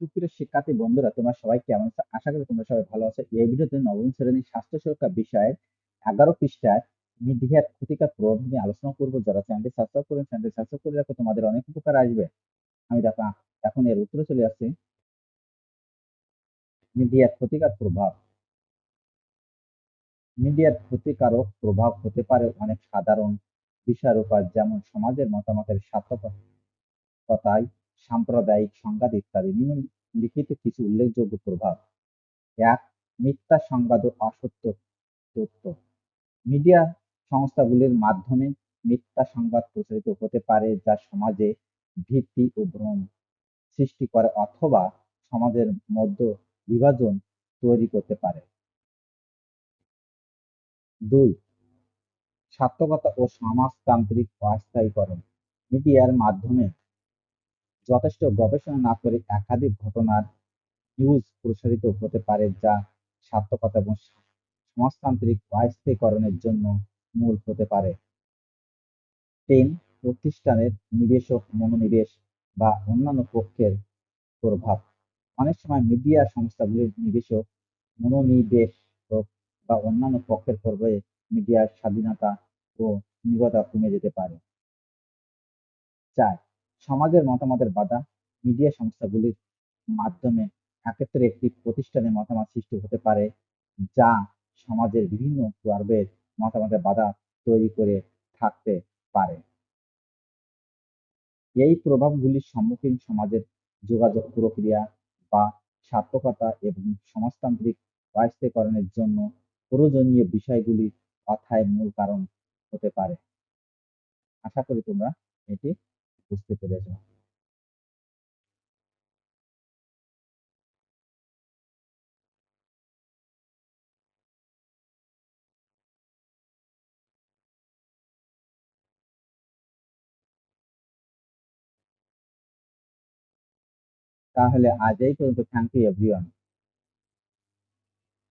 সুপ্রিয় শিক্ষার্থী বন্ধুরা, তোমরা সবাই কেমন আছো? আশা করি তোমরা সবাই ভালো আছো। এই ভিডিওতে নবম শ্রেণির স্বাস্থ্য সুরক্ষা বিষয়ের এগারো পৃষ্ঠার মিডিয়ার ক্ষতিকর প্রভাব নিয়ে আলোচনা করব। যারা চ্যানেলটি সাবস্ক্রাইব করবেন চ্যানেলটি সাবস্ক্রাইব করে রাখো। তোমাদের অনেক উপকার আসবে। আমি দেখো, এখন এর উত্তরে চলে আসছি। মিডিয়ার ক্ষতিকর প্রভাব। মিডিয়ার ক্ষতিকারক প্রভাব হতে পারে অনেক সাধারণ বিষয়ের উপর যেমন সমাজের মতামতের সার্থকতায় সাম্প্রদায়িক সংঘাত ইত্যাদি নিম্নলিখিত কিছু উল্লেখযোগ্য প্রভাব। এক, মিথ্যা সংবাদ ও অসত্য তথ্য। মিডিয়া সংস্থাগুলির মাধ্যমে মিথ্যা সংবাদ প্রচারিত হতে পারে যা সমাজে ভীতি ও ভ্রম সৃষ্টি করে অথবা সমাজের মধ্যে বিভাজন তৈরি করতে পারে। দুই, সার্থকতা ও সমাজতান্ত্রিক অস্থায়ীকরণ। মিডিয়ার মাধ্যমে যথেষ্ট গবেষণা না করে একাধিক ঘটনার নিউজ প্রসারিত হতে পারে যা সার্থকতা এবং সমাজতান্ত্রিক অস্থায়ীকরণের জন্য মূল হতে পারে। তিন প্রতিষ্ঠানের নিবেশক, মনোনিবেশ বা অন্যান্য পক্ষের প্রভাব। অনেক সময় মিডিয়া সংস্থাগুলির নিবেশক, মনোনিবেশক বা অন্যান্য পক্ষের প্রভাবে মিডিয়ার স্বাধীনতা ও নিরবতা কমে যেতে পারে। চার সমাজের মতামতের বাধা মিডিয়া সংস্থাগুলির মাধ্যমে এক্ষেত্রে একটি প্রতিষ্ঠানের মতামত সৃষ্টি হতে পারে, যা সমাজের বিভিন্ন পর্বের মতামতের বাধা তৈরি করে থাকতে পারে। এই প্রভাবগুলির সম্মুখীন সমাজের যোগাযোগ প্রক্রিয়া বা সার্থকতা এবং সমাজতান্ত্রিক বাস্তবায়নের জন্য প্রয়োজনীয় বিষয়গুলি কথায় মূল কারণ হতে পারে। আশা করি তোমরা এটি বুঝতে পেরেছ তাহলে আজ এই পর্যন্ত। Thank you everyone